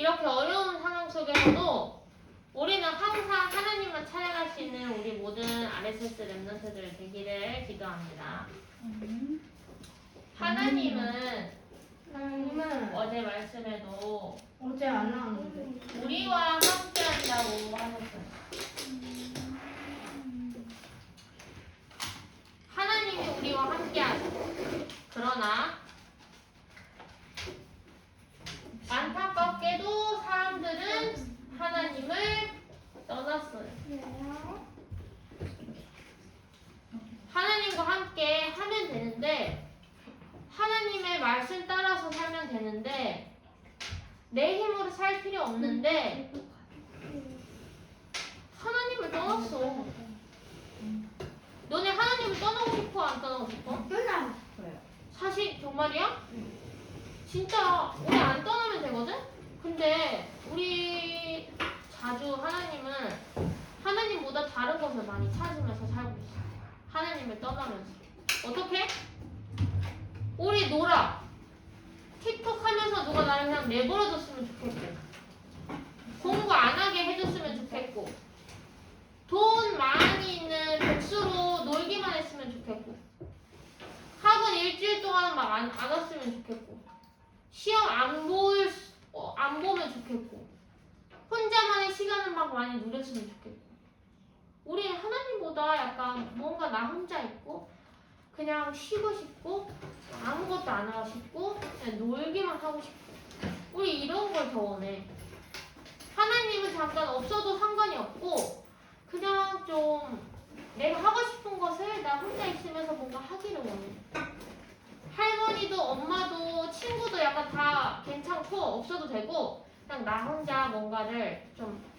이렇게 어려운 상황 속에서도 우리는 항상 하나님만 찬양할 수 있는 우리 모든 RSS 랩런트들 되기를 기도합니다. 하나님은 하나님은 어제 말씀에도 어제 안 나왔는데. 우리와 함께 한다고 하셨어요. 하나님이 우리와 함께 하죠. 그러나 안타깝게도 사람들은 하나님을 떠났어요. 하나님과 함께 하면 되는데 하나님의 말씀 따라서 살면 되는데 내 힘으로 살 필요 없는데 하나님을 떠났어. 너네 하나님을 떠나고 싶어 안 떠나고 싶어? 끝나고 싶어요. 사실 정말이야? 진짜 우리 안 떠나면 되거든? 근데 우리 자주 하나님은 것을 많이 찾으면서 살고 있어. 하나님을 떠나면서. 어떻게? 우리 놀아. 틱톡 하면서 누가 나를 그냥 내버려뒀으면 좋겠고. 공부 안 하게 해줬으면 좋겠고. 돈 많이 있는 백수로 놀기만 했으면 좋겠고. 학원 일주일 동안 막 안 안 왔으면 좋겠고. 시험 안 볼, 수- 어, 안 보면 좋겠고. 혼자만의 시간을 막 많이 누렸으면 좋겠고. 우리 하나님보다 약간 뭔가 나 혼자 있고, 그냥 쉬고 싶고, 아무것도 안 하고 싶고, 그냥 놀기만 하고 싶고. 우리 이런 걸 더 원해. 하나님은 잠깐 없어도 상관이 없고, 그냥 좀 내가 하고 싶은 것을 나 혼자 있으면서 뭔가 하기를 원해. 할머니도 엄마도 친구도 약간 다 괜찮고 없어도 되고 그냥 나 혼자 뭔가를 좀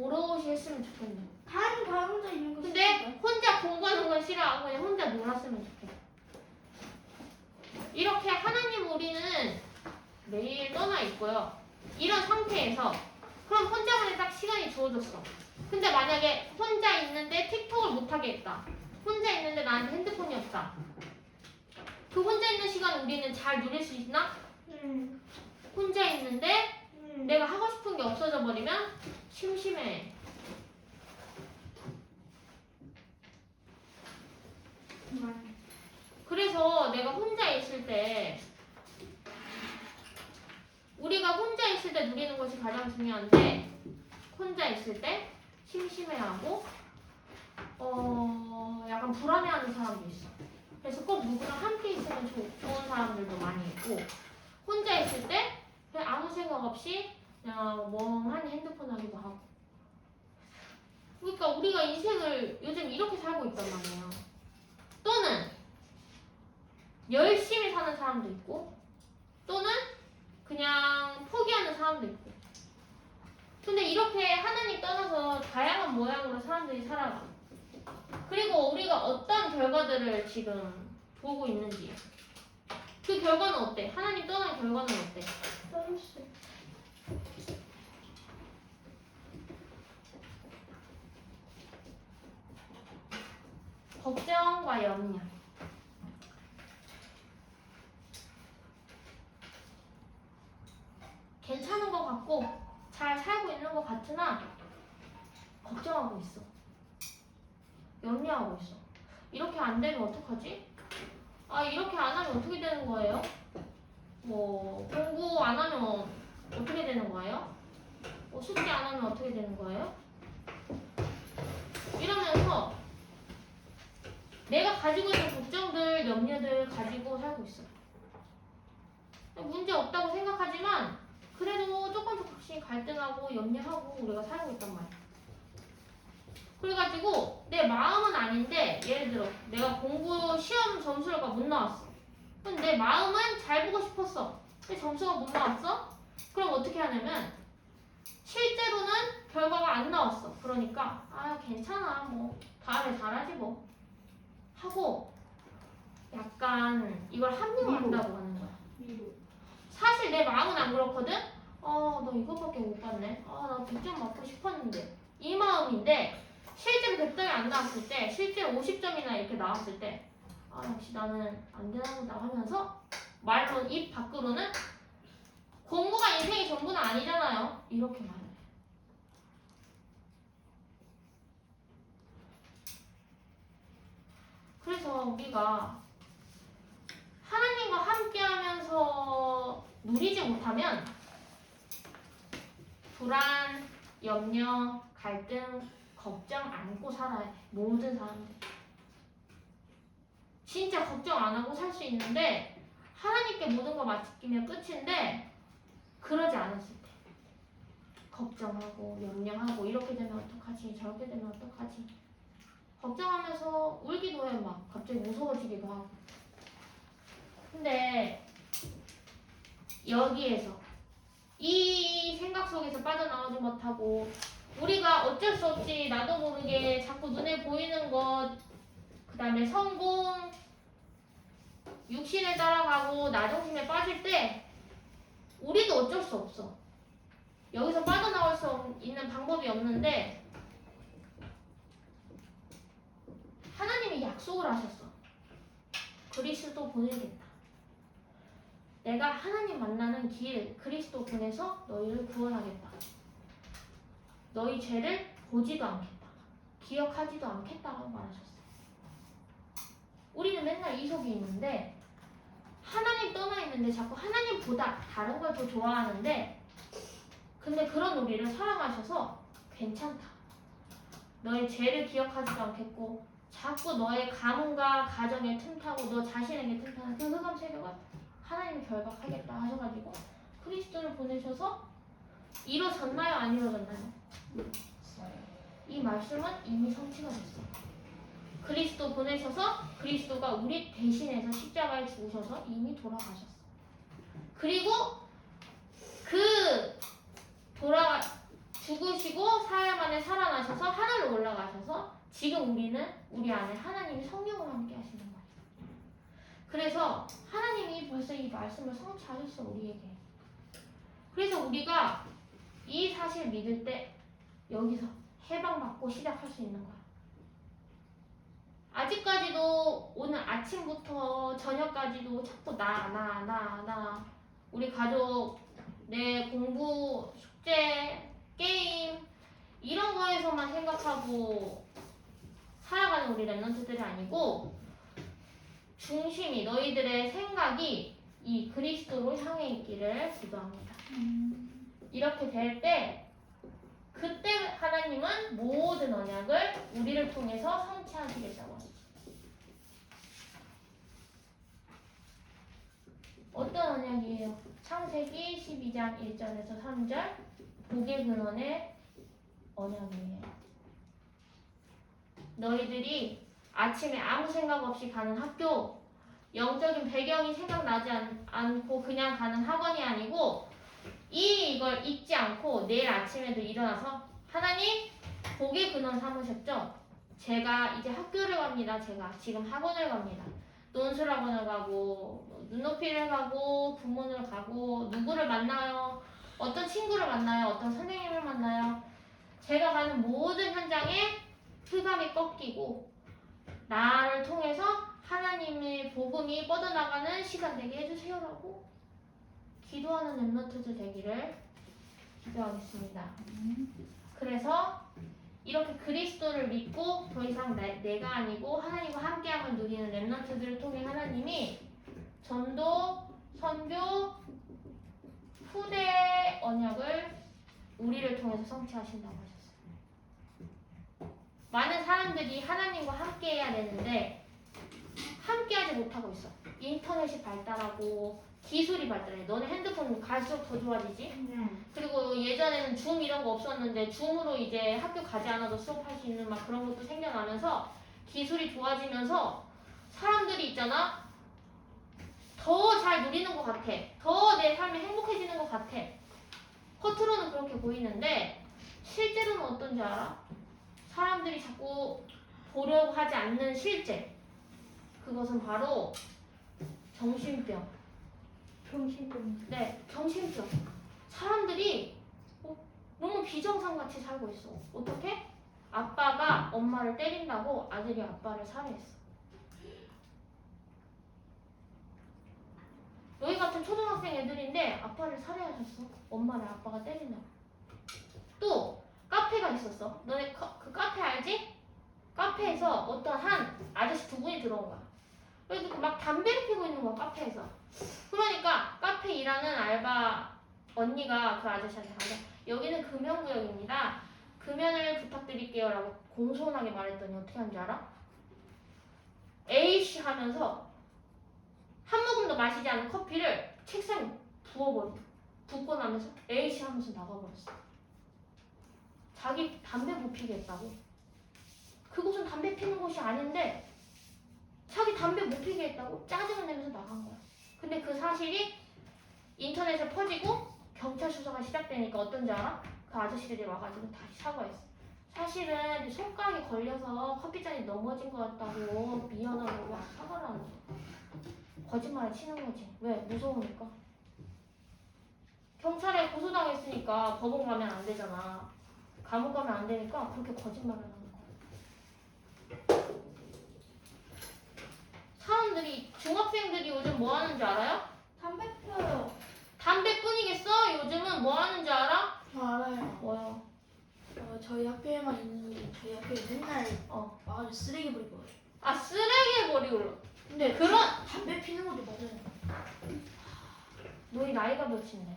오롯이 했으면 좋겠네. 다른 다 혼자 있는 거. 근데 혼자 공부하는 건 싫어하고 그냥 혼자 놀았으면 좋겠어. 이렇게 하나님 우리는 매일 떠나 있고요. 이런 상태에서 그럼 혼자만의 딱 시간이 주어졌어. 근데 만약에 혼자 있는데 틱톡을 못 하겠다. 혼자 있는데 나한테 핸드폰이 없다. 그 혼자 있는 시간 우리는 잘 누릴 수 있나? 응. 혼자 있는데 응. 내가 하고 싶은 게 없어져 버리면 심심해. 그래서 내가 혼자 있을 때 우리가 혼자 있을 때 누리는 것이 가장 중요한데 혼자 있을 때 심심해하고 어 약간 불안해하는 사람도 있어. 그래서 꼭 누구랑 함께 있으면 좋, 좋은 사람들도 많이 있고 혼자 있을 때 그냥 아무 생각 없이 그냥 멍하니 핸드폰 하기도 하고. 그러니까 우리가 인생을 요즘 이렇게 살고 있단 말이에요. 또는 열심히 사는 사람도 있고 또는 그냥 포기하는 사람도 있고 근데 이렇게 하나님 떠나서 다양한 모양으로 사람들이 살아가 그리고 우리가 어떤 결과들을 지금 보고 있는지 그 결과는 어때? 하나님 떠난 결과는 어때? 걱정과 염려 괜찮은 것 같고 잘 살고 있는 것 같으나 걱정하고 있어 염려하고 있어 이렇게 안 되면 어떡하지? 아 이렇게 안 하면 어떻게 되는 거예요? 뭐 공부 안 하면 어떻게 되는 거예요? 뭐 숙제 안 하면 어떻게 되는 거예요? 이러면서 내가 가지고 있는 걱정들, 염려들 가지고 살고 있어. 문제 없다고 생각하지만 그래도 조금 조금씩 갈등하고 염려하고 우리가 살고 있단 말이야. 그래가지고 내 마음은 아닌데 예를 들어 내가 공부 시험 점수가 못 나왔어. 근데 내 마음은 잘 보고 싶었어. 근데 점수가 못 나왔어? 그럼 어떻게 하냐면 실제로는 결과가 안 나왔어. 그러니까 아 괜찮아 뭐 다음에 잘하지 뭐. 하고 약간 이걸 합리화한다고 하는 거야. 사실 내 마음은 안 그렇거든. 어, 너 이거밖에 못 봤네. 아, 나 100점 맞고 싶었는데. 이 마음인데 실제로 100점이 안 나왔을 때, 실제로 50점이나 이렇게 나왔을 때, 아, 역시 나는 안 되나 보다 하면서 말로 입 밖으로는 공부가 인생이 전부는 아니잖아요. 이렇게 말해요. 그래서 우리가 하나님과 함께 하면서 누리지 못하면 불안, 염려, 갈등, 걱정 안고 살아야 돼. 모든 사람들. 진짜 걱정 안 하고 살 수 있는데 하나님께 모든 거 맡기면 끝인데 그러지 않았을 때. 걱정하고 염려하고 이렇게 되면 어떡하지? 저렇게 되면 어떡하지? 걱정하면서 울기도 해 막. 갑자기 무서워지기도 하고. 근데 여기에서 이 생각 속에서 빠져나오지 못하고 우리가 어쩔 수 없이 나도 모르게 자꾸 눈에 보이는 것 그 다음에 성공 육신에 따라가고 나중심에 빠질 때 우리도 어쩔 수 없어. 여기서 빠져나올 수 없- 있는 방법이 없는데 하나님이 약속을 하셨어. 그리스도 보내겠다. 내가 하나님 만나는 길 그리스도 보내서 너희를 구원하겠다. 너희 죄를 보지도 않겠다. 기억하지도 않겠다라고 말하셨어. 우리는 맨날 이 속에 있는데 하나님 떠나 있는데 자꾸 하나님보다 다른 걸 더 좋아하는데 근데 그런 우리를 사랑하셔서 괜찮다. 너의 죄를 기억하지도 않겠고 자꾸 너의 가문과 가정에 틈타고 너 자신에게 틈타는 그 흑암 세력을 하나님이 결박하겠다 하셔가지고 그리스도를 보내셔서 이루어졌나요? 안 이루어졌나요? 이 말씀은 이미 성취가 됐어요. 그리스도 보내셔서 그리스도가 우리 대신해서 십자가에 죽으셔서 이미 돌아가셨어. 그리고 그 돌아 죽으시고 사흘 만에 살아나셔서 하늘로 올라가셔서 지금 우리는 우리 안에 하나님이 성령을 함께 하시는 거예요. 그래서 하나님이 벌써 이 말씀을 성취하셨어 우리에게. 그래서 우리가 이 사실 믿을 때 여기서 해방받고 시작할 수 있는 거야. 아직까지도 오늘 아침부터 저녁까지도 자꾸 나, 나, 나, 나. 우리 가족, 내 공부, 숙제, 게임, 이런 거에서만 생각하고 살아가는 우리 랩런트들이 아니고, 중심이, 너희들의 생각이 이 그리스도로 향해 있기를 기도합니다. 이렇게 될 때, 그때 하나님은 모든 언약을 우리를 통해서 성취하시겠다고 하시죠. 어떤 언약이에요? 창세기 12장 1절에서 3절 복의 근원의 언약이에요. 너희들이 아침에 아무 생각 없이 가는 학교, 영적인 배경이 생각나지 않, 않고 그냥 가는 학원이 아니고 이 이걸 잊지 않고 내일 아침에도 일어나서 하나님 복의 근원 삼으셨죠? 제가 이제 학교를 갑니다. 제가 지금 학원을 갑니다. 논술 학원을 가고 뭐 눈높이를 가고 부문을 가고 누구를 만나요? 어떤 친구를 만나요? 어떤 선생님을 만나요? 제가 가는 모든 현장에 흑암이 꺾이고 나를 통해서 하나님의 복음이 뻗어나가는 시간 되게 해주세요라고 기도하는 랩너트들 되기를 기도하겠습니다. 그래서 이렇게 그리스도를 믿고 더 이상 내, 내가 아니고 하나님과 함께함을 누리는 랩너트들을 통해 하나님이 전도, 선교, 후대 언약을 우리를 통해서 성취하신다고 하셨어요. 많은 사람들이 하나님과 함께 해야 되는데 함께하지 못하고 있어. 인터넷이 발달하고 기술이 발달해. 너네 핸드폰 갈수록 더 좋아지지? 그리고 예전에는 줌 이런 거 없었는데 줌으로 이제 학교 가지 않아도 수업할 수 있는 막 그런 것도 생겨나면서 기술이 좋아지면서 사람들이 있잖아 더 잘 누리는 것 같아 더 내 삶이 행복해지는 것 같아 겉으로는 그렇게 보이는데 실제로는 어떤지 알아? 사람들이 자꾸 보려고 하지 않는 실제 그것은 바로 정신병 정신병. 네, 정신병. 사람들이 어, 너무 비정상같이 살고 있어. 어떻게? 아빠가 엄마를 때린다고 아들이 아빠를 살해했어. 너희 같은 초등학생 애들인데 아빠를 살해하셨어. 엄마를 아빠가 때린다. 또 카페가 있었어. 너네 카- 그 카페 알지? 카페에서 어떤 한 아저씨 두 분이 들어온 거야. 그래서 그막 담배를 피고 있는 거야 카페에서. 그러니까 카페 일하는 알바 언니가 그 아저씨한테 가서 여기는 금연구역입니다. 금연을 부탁드릴게요 라고 공손하게 말했더니 어떻게 하는지 알아? A씨 하면서 한 모금도 마시지 않은 커피를 책상에 부어버려. 붓고 나면서 A씨 하면서 나가버렸어. 자기 담배 못 피게 했다고. 그곳은 담배 피는 곳이 아닌데 자기 담배 못 피게 했다고 짜증을 내면서 나간 거야. 근데 그 사실이 인터넷에 퍼지고 경찰 수사가 시작되니까 어떤지 알아? 그 아저씨들이 와가지고 다시 사과했어. 사실은 손가락에 걸려서 커피잔이 넘어진 것 같다고 미안하다고 막 사과를 하는 거야. 거짓말을 치는 거지. 왜? 무서우니까. 경찰에 고소당했으니까 법원 가면 안 되잖아. 감옥 가면 안 되니까 그렇게 거짓말을 하는 거야. 사람들이 중학생들이 요즘 뭐 하는 줄 알아요? 담배 피워요. 담배뿐이겠어? 요즘은 뭐 하는 줄 알아? 저 알아요. 뭐요? 어, 저희 학교에만 있는 저희 학교에 맨날 어. 와가지고 쓰레기 버리고 와요. 아 쓰레기에 버리고 근데 그런 담배 피는 것도 맞아요. 너희 나이가 몇인데?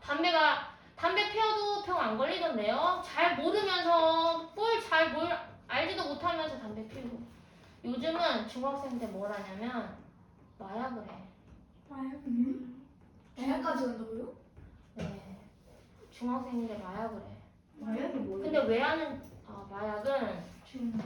담배가 담배 피워도 병 안 걸리던데요? 잘 모르면서 뭘 잘 뭘 알지도 못하면서 담배 피우고 요즘은 중학생 때뭘 하냐면 마약을 해. 음? 대학까지 간다고요? 네. 중학생인데 마약을 해. 마약이 뭐예요? 근데 왜 하는 아 마약은 지금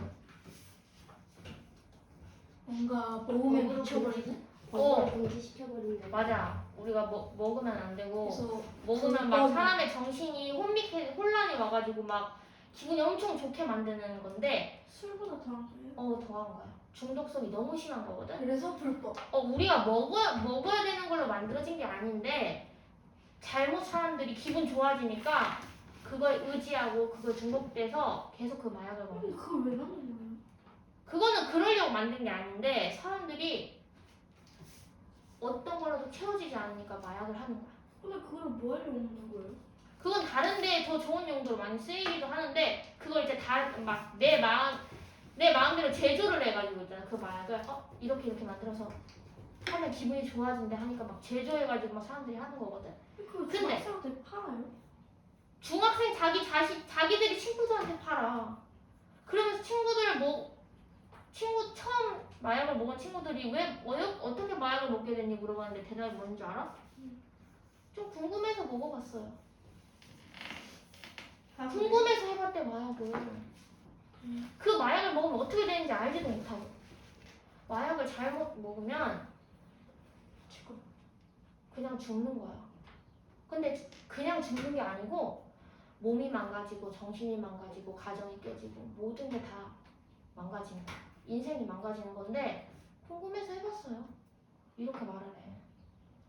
뭔가 먹으면 먹으러 미쳐버리는? 어. 금지시켜버린다. 맞아. 우리가 먹 먹으면 안 되고 그래서 먹으면 막. 사람의 정신이 혼미해 혼란이 와가지고 막 기분이 엄청 좋게 만드는 건데 술보다 더한 거예요? 어 더한 거야. 중독성이 너무 심한 거거든. 그래서 불법. 어 우리가 먹어 먹어야 되는 걸로 만들어진 게 아닌데 잘못 사람들이 기분 좋아지니까 그걸 의지하고 그걸 중독돼서 계속 그 마약을 먹어. 근데 그걸 왜 만든 거예요? 그거는 그러려고 만든 게 아닌데 사람들이 어떤 걸로도 채워지지 않으니까 마약을 하는 거야. 근데 그걸 뭐 하려고 만든 거예요? 그건 다른데 더 좋은 용도로 많이 쓰이기도 하는데 그걸 이제 다 막 내 마음 내 마음대로 제조를 해가지고 있잖아 그 마약을 어 이렇게 이렇게 만들어서 하면 기분이 좋아진대 하니까 막 제조해가지고 막 사람들이 하는 거거든. 근데- 중학생한테 팔아요? 중학생 자기 자식 자기들이 친구들한테 팔아. 그러면서 친구들 뭐 친구 처음 마약을 먹은 친구들이 왜 어, 어떻게 마약을 먹게 됐니 물어봤는데 대답이 뭔지 알아? 좀 궁금해서 먹어봤어요. 궁금해서 해봤대 마약을. 그 마약을 먹으면 어떻게 되는지 알지도 못하고. 마약을 잘못 먹으면 지금 그냥 죽는 거야. 근데 그냥 죽는 게 아니고 몸이 망가지고 정신이 망가지고 가정이 깨지고 모든 게 다 망가지는 거야. 인생이 망가지는 건데 궁금해서 해봤어요. 이렇게 말을 해.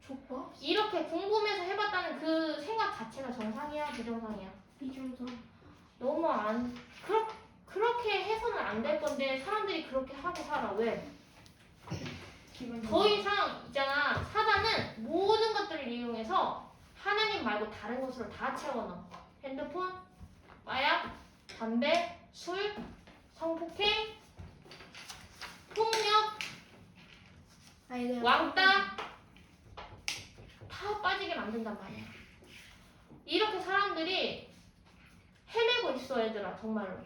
족밥? 이렇게 궁금해서 해봤다는 그 생각 자체가 정상이야, 비정상이야? 비중성. 너무 안 그렇 그렇게 해서는 안 될 건데 사람들이 그렇게 하고 살아. 왜? 더 이상 있잖아. 사단은 모든 것들을 이용해서 하나님 말고 다른 것으로 다 채워넣어. 핸드폰, 마약, 담배, 술, 성폭행, 폭력, 아이들 왕따 다 빠지게 만든단 말이야. 이렇게 사람들이 헤매고 있어 얘들아 정말로.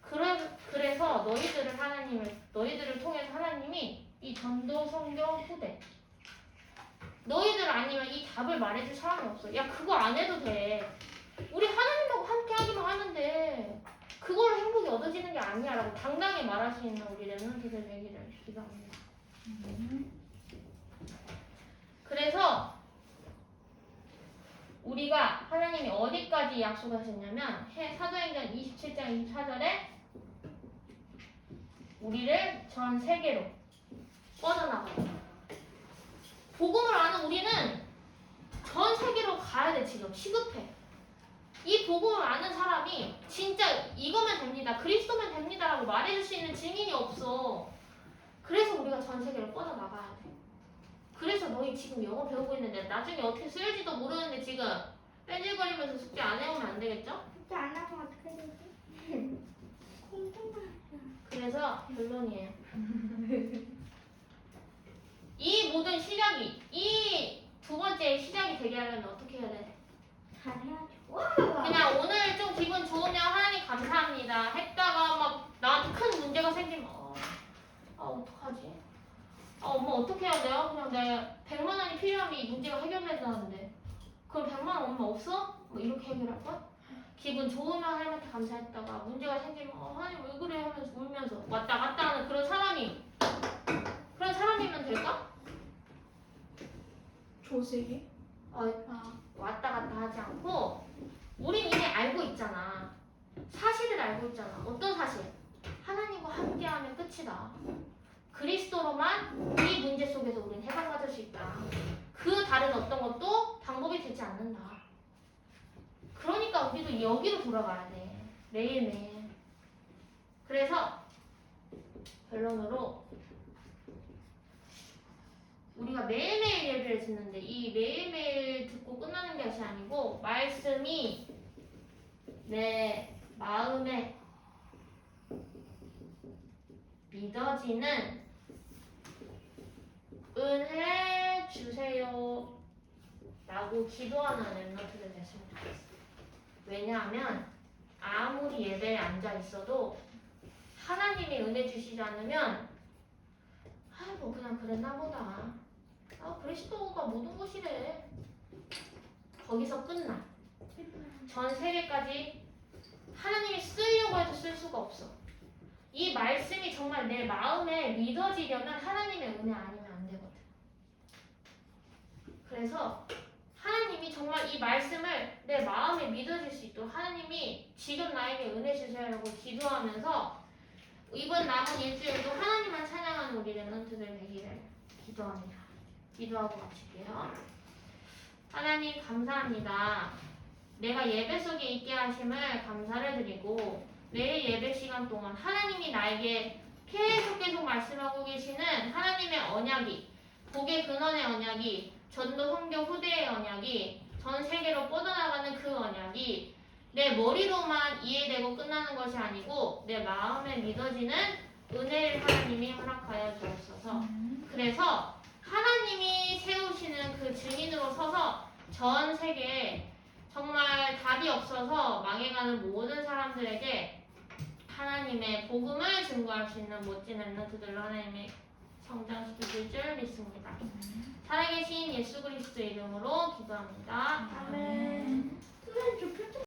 그래, 그래서 너희들을 하나님을 너희들을 통해서 하나님이 이 전도 성경 후대. 너희들 아니면 이 답을 말해줄 사람이 없어. 야 그거 안 해도 돼. 우리 하나님하고 함께 하기만 하는데 그걸로 행복이 얻어지는 게 아니야 라고 당당히 말할 수 있는 우리 랩런트들 되기를 기도합니다. 그래서 우리가 하나님이 어디까지 약속하셨냐면 해- 사도행전 27장 24절에 우리를 전 세계로 뻗어나가요. 복음을 아는 우리는 전 세계로 가야 돼 지금 시급해. 이 복음을 아는 사람이 진짜 이거면 됩니다. 그리스도면 됩니다라고 말해줄 수 있는 증인이 없어. 그래서 우리가 전 세계로 뻗어나가야 돼. 그래서 너희 지금 영어 배우고 있는데 나중에 어떻게 쓸지도 모르는데 지금 뺀질거리면서 숙제 안 해오면 안 되겠죠? 진짜 안 하면 어떻게 되지? 공부만. 그래서 결론이에요. 이 모든 시작이 이 두 번째 시작이 되게 하려면 어떻게 해야 돼? 잘해야죠. 와. 그냥 오늘 좀 기분 좋으면 하나님 감사합니다 했다가 막 나한테 큰 문제가 생기면 엄마 어떻게 해야 돼요? 그냥 내 100만 원이 필요하면 이 문제가 해결된다는데 그럼 100만 원 엄마 없어? 뭐 이렇게 해결할 거야? 기분 좋으면 하나님한테 감사했다가 문제가 생기면 어 하나님 왜 그래 하면서 울면서 왔다 갔다 하는 그런 사람이 그런 사람이면 될까? 조세계? 어, 아, 왔다 갔다 하지 않고 우린 이미 알고 있잖아. 사실을 알고 있잖아. 어떤 사실? 하나님과 함께하면 끝이다. 그리스도로만 이 문제 속에서 우린 해방받을 수 있다. 그 다른 어떤 것도 방법이 되지 않는다. 그러니까 우리도 여기로 돌아가야 돼. 매일매일. 그래서 결론으로 우리가 매일매일 예배를 듣는데 이 매일매일 듣고 끝나는 것이 아니고 말씀이 내 마음에 믿어지는 은혜 주세요 라고 기도하는 랩너트들 됐으면 좋겠어 왜냐하면 아무리 예배에 앉아 있어도 하나님이 은혜 주시지 않으면 아 뭐 그냥 그랬나 보다. 아 그리스도가 모든 것이래. 거기서 끝나. 전 세계까지 하나님이 쓰려고 해도 쓸 수가 없어 이 말씀이 정말 내 마음에 믿어지려면 하나님의 은혜 아니면 안 되거든 그래서 하나님이 정말 이 말씀을 내 마음에 믿어질 수 있도록 하나님이 지금 나에게 은혜 주세요라고 기도하면서 이번 남은 일주일도 하나님만 찬양하는 우리 랩런트들 되기를 기도합니다. 기도하고 마칠게요. 하나님 감사합니다. 내가 예배 속에 있게 하심을 감사를 드리고 매일 예배 시간 동안 하나님이 나에게 계속 계속 말씀하고 계시는 하나님의 언약이 복의 근원의 언약이 전도 성교 후대의 언약이 전 세계로 뻗어나가는 그 언약이 내 머리로만 이해되고 끝나는 것이 아니고 내 마음에 믿어지는 은혜를 하나님이 허락하여 주옵소서. 그래서 하나님이 세우시는 그 증인으로 서서 전 세계에 정말 답이 없어서 망해가는 모든 사람들에게 하나님의 복음을 증거할 수 있는 멋진 랩런트들로 하나님의 성장시키실 줄 믿습니다. 살아계신 예수 그리스도 이름으로 기도합니다. 아멘.